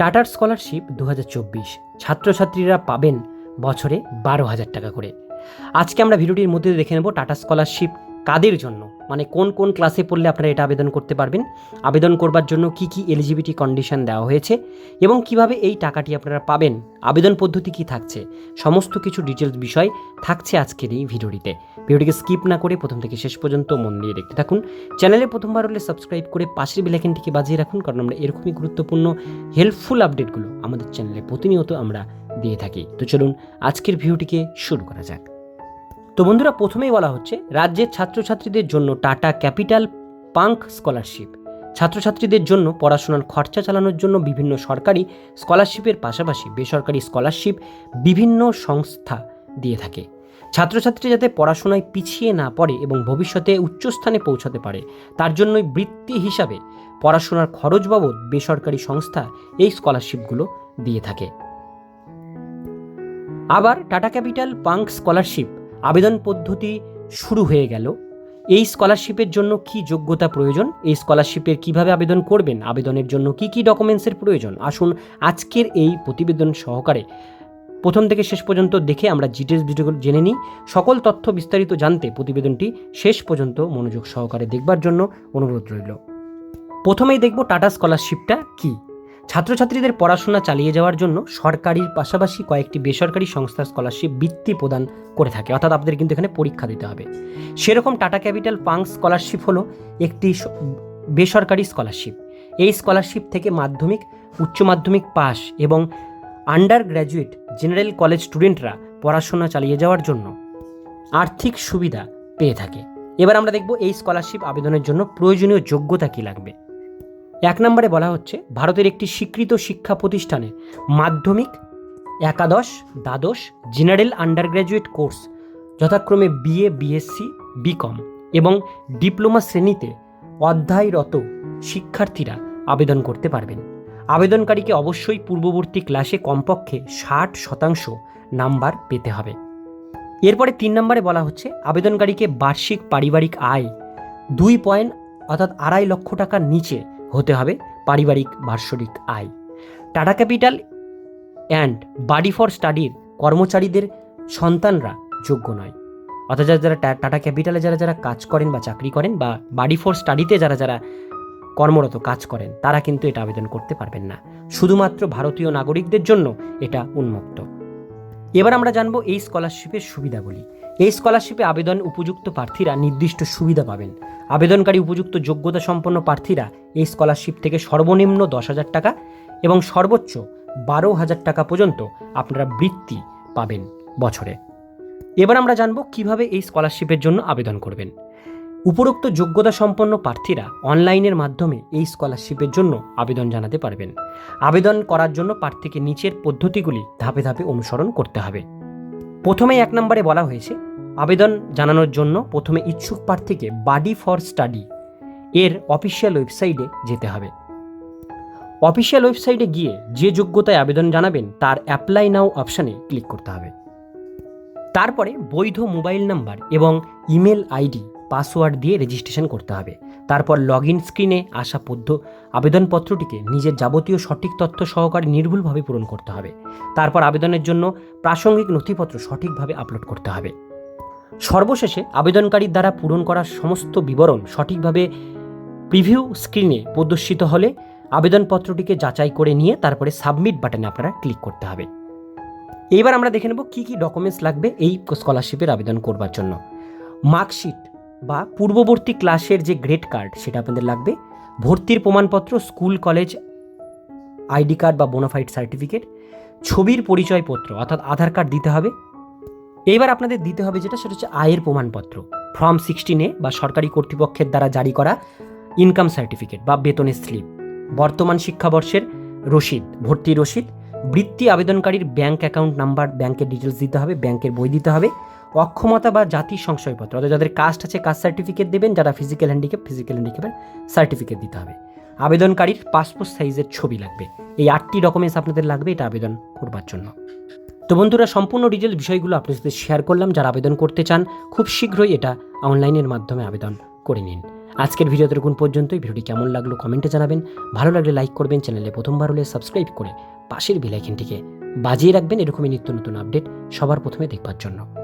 টাটার স্কলারশিপ দু হাজার চব্বিশ। ছাত্রছাত্রীরা পাবেন বছরে বারো হাজার টাকা করে। আজকে আমরা ভিডিওটির মধ্যে দেখে নেব টাটা স্কলারশিপ কাদের জন্য মানে কোন কোন ক্লাসে পড়লে আপনারা এটা আবেদন করতে পারবেন, আবেদন করবার জন্য কি কি এলিজিবিলিটি কন্ডিশন দেওয়া হয়েছে এবং কীভাবে এই টাকাটি আপনারা পাবেন, আবেদন পদ্ধতি কি থাকছে, সমস্ত কিছু ডিটেলস বিষয় থাকছে আজকের এই ভিডিওটিতে। ভিডিওটিকে স্কিপ না করে প্রথম থেকে শেষ পর্যন্ত মন দিয়ে দেখতে থাকুন। চ্যানেলে প্রথমবার হলে সাবস্ক্রাইব করে পাশের বেলাইকেনটিকে বাজিয়ে রাখুন, কারণ আমরা এরকমই গুরুত্বপূর্ণ হেল্পফুল আপডেটগুলো আমাদের চ্যানেলে প্রতিনিয়ত আমরা দিয়ে থাকি। তো চলুন আজকের ভিডিওটিকে শুরু করা যাক। তো বন্ধুরা, প্রথমেই বলা হচ্ছে, রাজ্যের ছাত্রছাত্রীদের জন্য টাটা ক্যাপিটাল পাঙ্ক স্কলারশিপ। ছাত্রছাত্রীদের জন্য পড়াশোনার খরচা চালানোর জন্য বিভিন্ন সরকারি স্কলারশিপের পাশাপাশি বেসরকারি স্কলারশিপ বিভিন্ন সংস্থা দিয়ে থাকে। ছাত্রছাত্রী যাতে পড়াশোনায় পিছিয়ে না পড়ে এবং ভবিষ্যতে উচ্চস্থানে পৌঁছাতে পারে, তার জন্যই বৃত্তি হিসাবে পড়াশোনার খরচ বাবদ বেসরকারি সংস্থা এই স্কলারশিপগুলো দিয়ে থাকে। আবার টাটা ক্যাপিটাল পাঙ্ক স্কলারশিপ আবেদন পদ্ধতি শুরু হয়ে গেল। এই স্কলারশিপের জন্য কি যোগ্যতা প্রয়োজন? এই স্কলারশিপের কীভাবে আবেদন করবেন? আবেদনের জন্য কি কি ডকুমেন্টসের প্রয়োজন? আসুন আজকের এই প্রতিবেদন সহকারে প্রথম থেকে শেষ পর্যন্ত দেখে আমরা ডিটেলস ভিডিওগুলো জেনে নিই। সকল তথ্য বিস্তারিত জানতে প্রতিবেদনটি শেষ পর্যন্ত মনোযোগ সহকারে দেখবার জন্য অনুরোধ রইল। প্রথমেই দেখব টাটা স্কলারশিপটা কি? ছাত্রছাত্রীদের পড়াশোনা চালিয়ে যাওয়ার জন্য সরকারির পাশাপাশি কয়েকটি বেসরকারি সংস্থার স্কলারশিপ বৃত্তি প্রদান করে থাকে। অর্থাৎ আপনাদের কিন্তু এখানে পরীক্ষা দিতে হবে। সেরকম টাটা ক্যাপিটাল পাং স্কলারশিপ হলো একটি বেসরকারি স্কলারশিপ। এই স্কলারশিপ থেকে মাধ্যমিক, উচ্চ মাধ্যমিক পাস এবং আন্ডার গ্র্যাজুয়েট জেনারেল কলেজ স্টুডেন্টরা পড়াশোনা চালিয়ে যাওয়ার জন্য আর্থিক সুবিধা পেয়ে থাকে। এবার আমরা দেখব এই স্কলারশিপ আবেদনের জন্য প্রয়োজনীয় যোগ্যতা কী লাগবে। এক নম্বরে বলা হচ্ছে, ভারতের একটি স্বীকৃত শিক্ষা প্রতিষ্ঠানে মাধ্যমিক, একাদশ, দ্বাদশ, জেনারেল আন্ডার গ্র্যাজুয়েট কোর্স, যথাক্রমে বিএ, বিএসসি, বিকম এবং ডিপ্লোমা শ্রেণীতে অধ্যায়রত শিক্ষার্থীরা আবেদন করতে পারবেন। আবেদনকারীকে অবশ্যই পূর্ববর্তী ক্লাসে কমপক্ষে ষাট শতাংশ নাম্বার পেতে হবে। এরপরে তিন নম্বরে বলা হচ্ছে, আবেদনকারীকে বার্ষিক পারিবারিক আয় দুই পয়েন্ট, অর্থাৎ আড়াই লক্ষ টাকার নিচে হতে হবে পারিবারিক বার্ষিক আয়। Tata capital and buddy for স্টাডির কর্মচারীদের সন্তানরা যোগ্য নয়। অর্থাৎ যারা যারা টাটা ক্যাপিটালে যারা যারা কাজ করেন বা চাকরি করেন বা বাডি ফর স্টাডিতে যারা যারা কর্মরত কাজ করেন, তারা কিন্তু এটা আবেদন করতে পারবেন না। শুধুমাত্র ভারতীয় নাগরিকদের জন্য এটা উন্মুক্ত। এবার আমরা জানব এই স্কলারশিপের সুবিধাগুলি। এই স্কলারশিপে আবেদন উপযুক্ত প্রার্থীরা নির্দিষ্ট সুবিধা পাবেন। আবেদনকারী উপযুক্ত যোগ্যতা সম্পন্ন প্রার্থীরা এই স্কলারশিপ থেকে সর্বনিম্ন দশ হাজার টাকা এবং সর্বোচ্চ বারো হাজার টাকা পর্যন্ত আপনারা বৃত্তি পাবেন বছরে। এবার আমরা জানব কীভাবে এই স্কলারশিপের জন্য আবেদন করবেন। উপরোক্ত যোগ্যতা সম্পন্ন প্রার্থীরা অনলাইনের মাধ্যমে এই স্কলারশিপের জন্য আবেদন জানাতে পারবেন। আবেদন করার জন্য প্রার্থীকে নিচের পদ্ধতিগুলি ধাপে ধাপে অনুসরণ করতে হবে। প্রথমে এক নম্বরে বলা হয়েছে, আবেদন জানানোর জন্য প্রথমে ইচ্ছুক প্রার্থীকে বাডি ফর স্টাডি এর অফিসিয়াল ওয়েবসাইটে যেতে হবে। অফিসিয়াল ওয়েবসাইটে গিয়ে যে যোগ্যতায় আবেদন জানাবেন তার অ্যাপ্লাই নাও অপশানে ক্লিক করতে হবে। তারপরে বৈধ মোবাইল নাম্বার এবং ইমেল আইডি পাসওয়ার্ড দিয়ে রেজিস্ট্রেশন করতে হবে। তারপর লগ ইন স্ক্রিনে আসা পদ্ধ আবেদনপত্রটিকে নিজের যাবতীয় সঠিক তথ্য সহকারে নির্ভুলভাবে পূরণ করতে হবে। তারপর আবেদনের জন্য প্রাসঙ্গিক নথিপত্র সঠিকভাবে আপলোড করতে হবে। সর্বশেষে আবেদনকারীর দ্বারা পূরণ করা সমস্ত বিবরণ সঠিকভাবে প্রিভিউ স্ক্রিনে প্রদর্শিত হলে আবেদনপত্রটিকে যাচাই করে নিয়ে তারপরে সাবমিট বাটনে আপনারা ক্লিক করতে হবে। এইবার আমরা দেখে নেব কী কী ডকুমেন্টস লাগবে এই স্কলারশিপের আবেদন করবার জন্য। মার্কশিট বা পূর্ববর্তী ক্লাসের যে গ্রেড কার্ড, সেটা আপনাদের লাগবে। ভর্তির প্রমাণপত্র, স্কুল, কলেজ, আইডি কার্ড বা বোনাফাইড সার্টিফিকেট ছবির পরিচয়পত্র, অর্থাৎ আধার কার্ড দিতে হবে। এইবার আপনাদের দিতে হবে যেটা, সেটা হচ্ছে আয়ের প্রমাণপত্র। ফর্ম সিক্সটিনে বা সরকারি কর্তৃপক্ষের দ্বারা জারি করা ইনকাম সার্টিফিকেট বা বেতনের স্লিপ বর্তমান শিক্ষাবর্ষের রসিদ ভর্তি রসিদ, বৃত্তি আবেদনকারীর ব্যাংক অ্যাকাউন্ট নাম্বার ব্যাংকের ডিটেলস দিতে হবে ব্যাংকের বই দিতে হবে। অক্ষমতা বা জাতি সংশয়পত্র, অর্থাৎ যাদের কাস্ট আছে কাস্ট সার্টিফিকেট দেবেন, যারা ফিজিক্যাল হ্যান্ডিক্যাপ ফিজিক্যাল হ্যান্ডিক্যাপের সার্টিফিকেট দিতে হবে। আবেদনকারীর পাসপোর্ট সাইজের ছবি লাগবে। এই আটটি ডকুমেন্টস আপনাদের লাগবে, এটা আবেদন করবার জন্য। তো বন্ধুরা, সম্পূর্ণ ডিটেল বিষয়গুলো আপনার সাথে শেয়ার করলাম। যারা আবেদন করতে চান, খুব শীঘ্রই এটা অনলাইনের মাধ্যমে আবেদন করে নিন। আজকের ভিডিও এতটুকুন পর্যন্তই। ভিডিওটি কেমন লাগল কমেন্টে জানাবেন। ভালো লাগলে লাইক করবেন চ্যানেলে প্রথমবার হলে সাবস্ক্রাইব করে পাশের বেলাইকেনটিকে বাজিয়ে রাখবেন। এরকমই নিত্য নতুন আপডেট সবার প্রথমে দেখবার জন্য।